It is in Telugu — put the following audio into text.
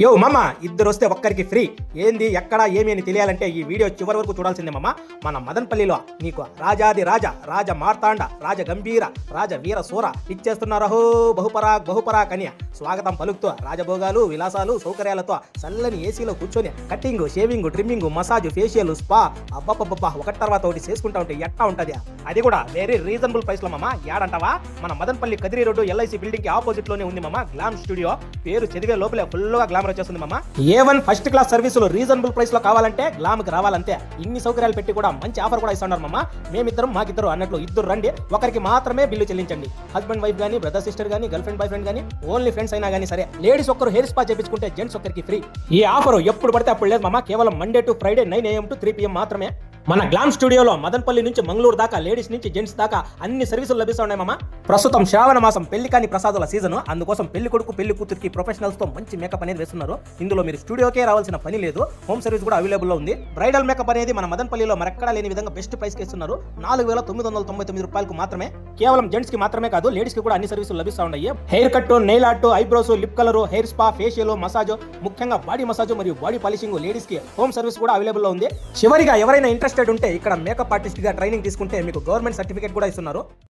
యో మమ్మ ఇద్దరు వస్తే ఒక్కరికి ఫ్రీ. ఏంది ఎక్కడ ఏమి అని తెలియాలంటే ఈ వీడియో చివరి వరకు చూడాల్సిందే మమ్మ మన మదన్పల్లిలో నీకు రాజాది రాజ రాజ మార్తాండ రాజ గంభీర రాజ వీర సూర ఇచ్చేస్తున్నారహో బహుపరాక్ బహుపరాక్ అని స్వాగతం పలుకుతూ రాజభోగాలు విలాసాలు సౌకర్యాలతో చల్లని ఏసీలో కూర్చొని cutting shaving trimming massage facial spa. అబ్బబ్బబ్బ ఒకటి తర్వాత ఒకటి చేసుకుంటా ఉంటే ఎట్టా ఉంటది? అది కూడా వెరీ రీజనబుల్ ప్రైస్లో మామ. యాడంటావా? మన మదన్పల్లి కదిరి రోడ్డు ఎల్ఐసి బిల్డింగ్కి ఆపోజిట్లోనే ఉంది మమ్మ గ్లామ్ స్టూడియో. పేరు చదివే లోపలే ఫుల్గా గ్లామర్ వచ్చేస్తుంది మామ. ఏ వన్ ఫస్ట్ క్లాస్ సర్వీసులు రీజనబుల్ ప్రైస్లో కావాలంటే గ్లామ్కి రావాలంతే. ఇన్ని సౌకర్యాలు పెట్టి కూడా మంచి ఆఫర్ కూడా ఇస్తున్నారు మామ. మేమిద్దరం మాకిద్దరు అన్నట్లు ఇద్దరు రండి. ఒకరికి మాత్రమే బిల్లు చెల్లించండి. హస్బెండ్ వైఫ్ గానీ బ్రదర్ సిస్టర్ గానీ గర్ల్ ఫ్రెండ్ బాయ్ ఫ్రెండ్ గానీ ఓన్లీ ఫ్రెండ్స్ అయినా గానీ సరే లేడీస్ ఒక్కరు హెయిర్ స్పా చేపించుకుంటే జెంట్స్ ఒక్కరికి ఫ్రీ ఈ ఆఫర్ ఎప్పుడు పడితే అప్పుడు లేదు మామ. కేవలం Monday to Friday nine AM to three PM మాత్రమే. మన గ్లామ్ స్టూడియోలో మదన్పల్లి నుంచి మంగళూరు దాకా లేడీస్ నుంచి జెంట్స్ దాకా అన్ని సర్వీసులు లభిస్తున్నాయి మామ. ప్రస్తుతం శ్రావణ మాసం పెళ్ళి కాని ప్రసాదాల సీజన్. అందుకోసం పెళ్ళి కొడుకు పెళ్ళి కూతురికి ప్రొఫెషనల్స్తో మంచి మేకప్ అనేది వేస్తున్నారు. ఇందులో మీరు స్టూడియోకే రావాల్సిన పని లేదు. హోమ్ సర్వీస్ కూడా అవైలబుల్లో ఉంది. బ్రైడల్ మేకప్ అనేది మన మదన్పల్లిలో మరెక్కడా లేని విధంగా బెస్ట్ ప్రైస్కి ఇస్తున్నారు. నాలుగు వేల తొమ్మిది వందల తొంభై తొమ్మిది రూపాయలకు మాత్రమే కేవలం జెంట్స్కి మాత్రమే కాదు లేడీస్కి కూడా అన్ని సర్వీసులు లభిస్తూ ఉన్నాయి. Hair cut nail art eyebrows lip colour hair spa facial massage ముఖ్యంగా బాడీ మసాజ్ మరియు బాడీ పాలిషింగ్ లేడీస్కి హోమ్ సర్వీస్ కూడా అవైలబుల్లో ఉంది. చివరిగా ఎవరైనా ఇంట్రెస్టెడ్ ఉంటే ఇక్కడ మేకప్ ఆర్టిస్ట్గా ట్రైనింగ్ తీసుకుంటే మీకు గవర్నమెంట్ సర్టిఫికేట్ కూడా ఇస్తున్నారు.